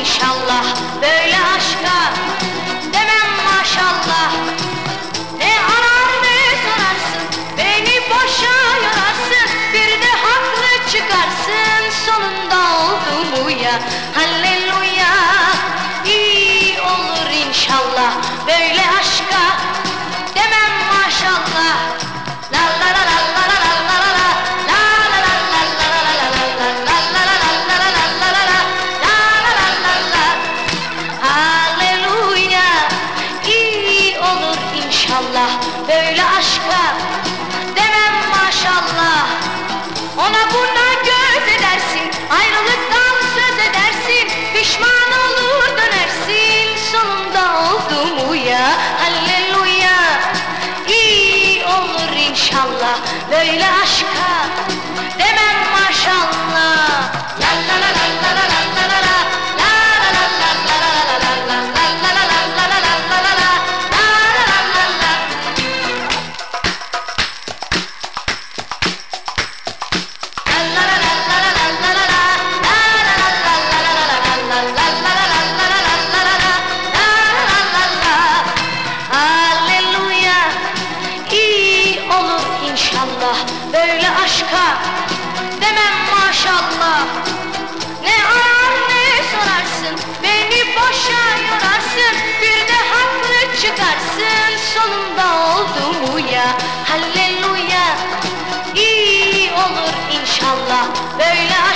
inşallah. Böyle aşka demem maşallah. Ne arar ne sorarsın beni boşa yorarsın bir de haklı çıkarsın sonunda oldu mu ya Halleluya iyi olur inşallah. Böyle inşallah böyle aşka demem maşallah. Ona buna göz edersin ayrılıktan söz edersin Pişman olur dönersin. Sonunda oldu mu ya halleluya İyi olur inşallah böyle aşka demem maşallah inşallah böyle aşka demem maşallah. Ne arar ne sorarsın beni boşa yorarsın bir de haklı çıkarsın. Sonunda oldu mu ya halleluya. İyi olur inşallah böyle